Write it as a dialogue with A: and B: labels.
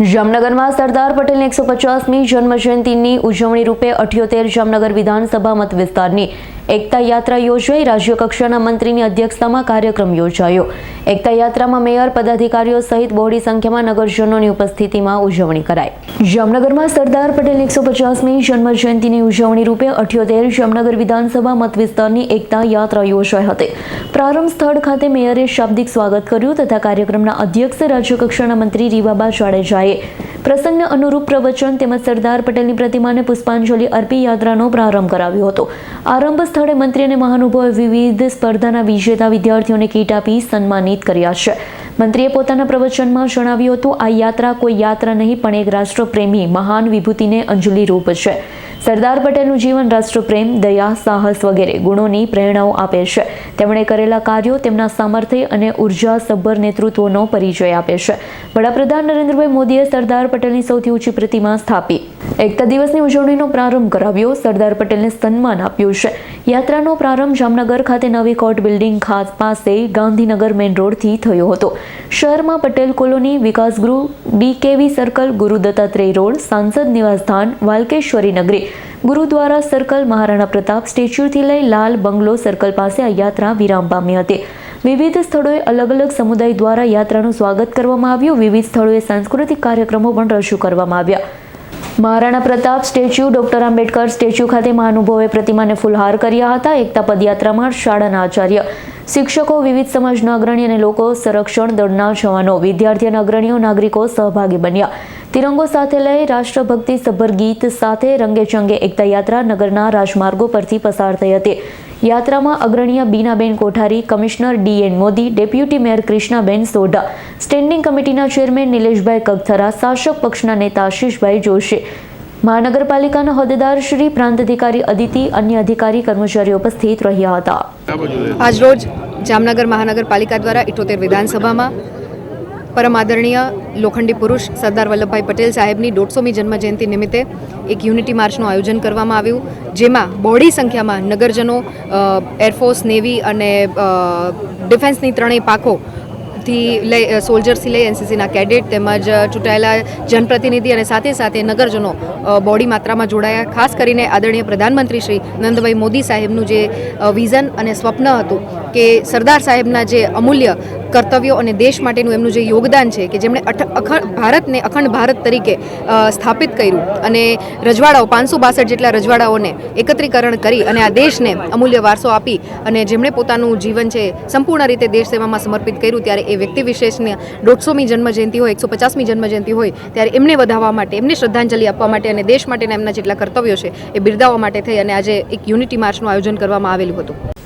A: જામનગરમાં સરદાર પટેલની એકસો પચાસમી જન્મજયંતિની ઉજવણી રૂપે અઠ્યોતેર જામનગર વિધાનસભા મત વિસ્તારની એકતા યાત્રા યોજાઈ રાજ્ય કક્ષાના મંત્રીની અધ્યક્ષતામાં કાર્યક્રમ યોજાયો. એકતા યાત્રામાં મેયર, પદાધિકારીઓ સહિત બહોળી સંખ્યામાં નગરજનોની ઉપસ્થિતિમાં ઉજવણી કરાઈ. જામનગરમાં સરદાર પટેલ એકસો પચાસમી જન્મ જયંતિની ઉજવણી રૂપે અઠ્યોતેર જામનગર વિધાનસભા મત વિસ્તારની એકતા યાત્રા યોજાઈ હતી. પ્રારંભ સ્થળ ખાતે મેયરે શાબ્દિક સ્વાગત કર્યું તથા કાર્યક્રમના અધ્યક્ષ રાજ્યકક્ષાના મંત્રી રીવાબા જાડેજાએ પ્રસંગને અનુરૂપ પ્રવચન તેમજ સરદાર પટેલની પ્રતિમાને પુષ્પાંજલિ અર્પી યાત્રાનો પ્રારંભ કરાવ્યો હતો. આરંભ સ્થળે મંત્રી અને મહાનુભાવોએ વિવિધ સ્પર્ધાના વિજેતા વિદ્યાર્થીઓને કીટ આપી સન્માનિત કર્યા છે. મંત્રીએ પોતાના પ્રવચનમાં જણાવ્યું હતું, આ યાત્રા કોઈ યાત્રા નહીં, પણ એક રાષ્ટ્રપ્રેમી મહાન વિભૂતિને અંજલિ રૂપ છે. સરદાર પટેલનું જીવન રાષ્ટ્રપ્રેમ, દયા, સાહસ વગેરે ગુણોની પ્રેરણાઓ આપે છે. તેમણે કરેલા કાર્યો તેમના સામર્થ્ય અને ઊર્જા સભર નેતૃત્વનો પરિચય આપે છે. વડાપ્રધાન નરેન્દ્રભાઈ મોદીએ સરદાર પટેલની સૌથી ઊંચી પ્રતિમા સ્થાપી. એકતા દિવસની ઉજવણીનો પ્રારંભ કરાવ્યો. સરદાર પટેલને સન્માન આપ્યું છે. યાત્રાનો પ્રારંભ જામનગર ખાતે નવી કોર્ટ બિલ્ડિંગ ખાસ પાસે ગાંધીનગર મેઇન રોડથી થયો હતો. શહેરમાં Patel colony, Vikasgruh DKV circle, Guru Dattatreya road, સાંસદ નિવાસસ્થાન વાલકેશ્વરી નગરી. ગુરુદ્વારા સર્કલ, મહારાણા પ્રતાપ સ્ટેચ્યુથી લઈ લાલ બંગલો સર્કલ પાસે આ યાત્રા વિરામ પામી હતી. વિવિધ સ્થળોએ અલગ અલગ સમુદાય દ્વારા યાત્રાનું સ્વાગત કરવામાં આવ્યું. વિવિધ સ્થળોએ સાંસ્કૃતિક કાર્યક્રમો પણ રજૂ કરવામાં આવ્યા. Maharana Pratap statue, doctor Ambedkar statue ખાતે મહાનુભાવોએ પ્રતિમાને ફુલહાર કર્યા હતા. એકતા પદયાત્રામાં શાળાના આચાર્ય. શિક્ષકો, વિવિધ સમાજના અગ્રણી અને લોકો સંરક્ષણ દળના જવાનો વિદ્યાર્થી અને અગ્રણીઓ, નાગરિકો સહભાગી બન્યા. તિરંગો સાથે લઈ રાષ્ટ્રભક્તિ સભર ગીત સાથે રંગેચંગે એકતા યાત્રા નગરના રાજમાર્ગો પરથી પસાર થઈ હતી. યાત્રામાં અગ્રણીય Binaben Kothari commissioner DN Modi deputy mayor Krishnaben Sodha. Standing કમિટીના ચેરમેન નિલેશભાઈ કગથરા શાસક પક્ષના નેતા આશીષભાઈ જોશી. મહાનગરપાલિકાના હોદ્દેદાર શ્રી પ્રાંત અધિકારી અદિતિ અન્ય અધિકારી કર્મચારીઓ ઉપસ્થિત રહ્યા હતા.
B: આજરોજ જામનગર મહાનગરપાલિકા દ્વારા ઇઠોતેર વિધાનસભામાં પરમ આદરણીય લોખંડી પુરુષ સરદાર વલ્લભભાઈ પટેલ સાહેબની દોઢસોમી જન્મજયંતિ નિમિત્તે એક યુનિટી માર્ચનું આયોજન કરવામાં આવ્યું, જેમાં બહોળી સંખ્યામાં નગરજનો એરફોર્સ નેવી અને ડિફેન્સની ત્રણેય પાખો થી લઈ સોલ્જર્સથી લઈ એનસીસીના કેડેટ તેમજ ચૂંટાયેલા જનપ્રતિનિધિ અને સાથે સાથે નગરજનો બોડી માત્રામાં જોડાયા. ખાસ કરીને આદરણીય પ્રધાનમંત્રી શ્રી નરેન્દ્રભાઈ મોદી સાહેબનું જે વિઝન અને સ્વપ્ન હતું કે સરદાર સાહેબના જે અમૂલ્ય કર્તવ્યો અને દેશ માટેનું એમનું જે યોગદાન છે કે જેમણે અખંડ ભારતને અખંડ ભારત તરીકે સ્થાપિત કર્યું અને રજવાડાઓ પાંચસો બાસઠ જેટલા રજવાડાઓને એકત્રીકરણ કરી અને આ દેશને અમૂલ્ય વારસો આપી અને જેમણે પોતાનું જીવન છે સંપૂર્ણ રીતે દેશ સેવામાં સમર્પિત કર્યું, ત્યારે એ વ્યક્તિ વિશેષને દોઢસોમી જન્મજયંતિ હોય, એકસો પચાસમી જન્મજયંતિ હોય, ત્યારે એમને વધાવવા માટે, એમને શ્રદ્ધાંજલિ આપવા માટે અને દેશ માટેના એમના જેટલા કર્તવ્યો છે એ બિરદાવવા માટે થઈ અને આજે એક યુનિટી માર્ચનું આયોજન કરવામાં આવેલું હતું.